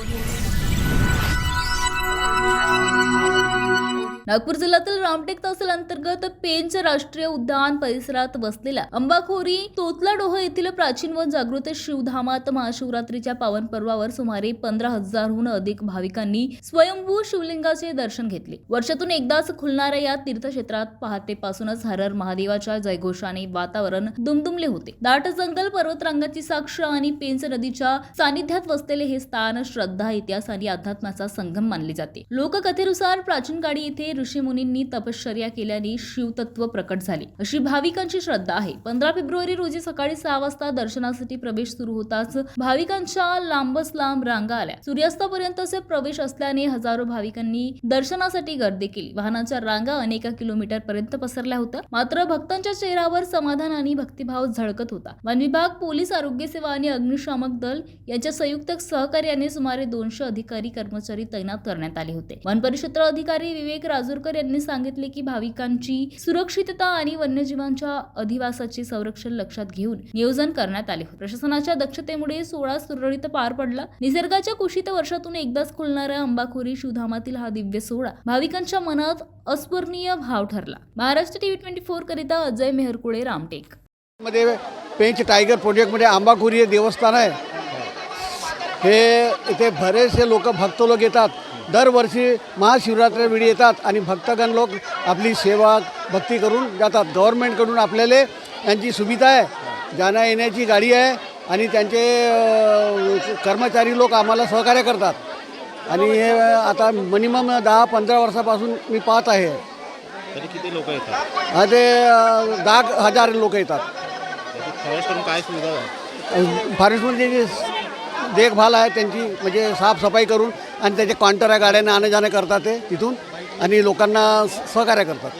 Audio. Nagpur जिल्ह्यातील रामटेक तहसील अंतर्गत पेंच राष्ट्रीय उद्यान परिसरात बसलेल्या अंबाखोरी तोतला डोह येथील प्राचीन व जागृत शिवधामात महाशिवरात्रीच्या पावन पर्वावर सुमारे पंधरा हजारहून अधिक भाविकांनी स्वयंभू शिवलिंगाचे दर्शन घेतले. वर्षातून एकदाच खुलणाऱ्या या तीर्थक्षेत्रात पहाटेपासूनच हरर महादेवाच्या जयघोषाने वातावरण दुमदुमले होते. दाट जंगल पर्वतरांगाची साक्ष आणि पेंच नदीच्या सानिध्यात वसलेले हे स्थान श्रद्धा इतिहास आणि अध्यात्माचा संगम मानले जाते. लोककथेनुसार प्राचीन काळी येथे ऋषीमुनींनी तपश्चर्या केल्याने शिवतत्व प्रकट झाले. अशी भाविकांची श्रद्धा आहे. पंधरा फेब्रुवारी रोजी सकाळी सहा वाजता दर्शनासाठी प्रवेश सुरू होताच भाविकांच्या लांबच लांब रांगा आल्या. सूर्यास्तापर्यंतचे प्रवेश असल्याने हजारो भाविकांनी दर्शनासाठी गर्दी केली. वाहनांच्या रांगा अनेक किलोमीटर पर्यंत पसरल्या होत्या. मात्र भक्तांच्या चेहऱ्यावर समाधान आणि भक्तिभाव झळकत होता. वन विभाग पोलीस आरोग्य सेवा आणि अग्निशामक दल यांच्या संयुक्त सहकार्याने सुमारे दोनशे अधिकारी कर्मचारी तैनात करण्यात आले होते. वन परिक्षेत्र अधिकारी विवेक राजूरकर यांनी सांगितले की भाविकांची सुरक्षितता आणि वन्यजीवांच्या अधिवासाचे संरक्षण लक्षात घेऊन नियोजन करण्यात आले होते. प्रशासनाच्या दक्षतेमुळे सोळा सुरळीत पार पडला. निसर्गाच्या कुशीत वर्षातून एकदाच खुलणाऱ्या अंबाखोरी शिवधामातील हा दिव्य सोहळा भाविकांच्या मनात अस्मरणीय भाव ठरला. महाराष्ट्र टीव्ही ट्वेंटी फोर करिता अजय मेहरकुळे रामटेक. मध्ये पेंच टायगर प्रोजेक्टमध्ये आंबाखोरी हे देवस्थान आहे. हे इथे बरेचसे लोक भक्त लोक येतात. दरवर्षी महाशिवरात्रीवेळी येतात आणि भक्तगण लोक आपली सेवा भक्ती करून जातात. गव्हर्नमेंटकडून आपल्याला यांची सुविधा आहे. जाण्या येण्याची गाडी आहे आणि त्यांचे कर्मचारी लोक आम्हाला सहकार्य करतात. आणि हे आता मिनिमम दहा पंधरा वर्षापासून मी पाहत आहे. तरी किती लोक येतात? हा ते दहा हजार लोक येतात. त्याची फॉरेस्टकडून काय सुविधा आहे? फॉरेस्टमध्ये जी देखभाल आहे त्यांची म्हणजे साफसफाई करून आणि त्याचे काउंटर आहे गाड्यांना आणणे जाणे करतात ते तिथून आणि लोकांना सहकार्य करतात.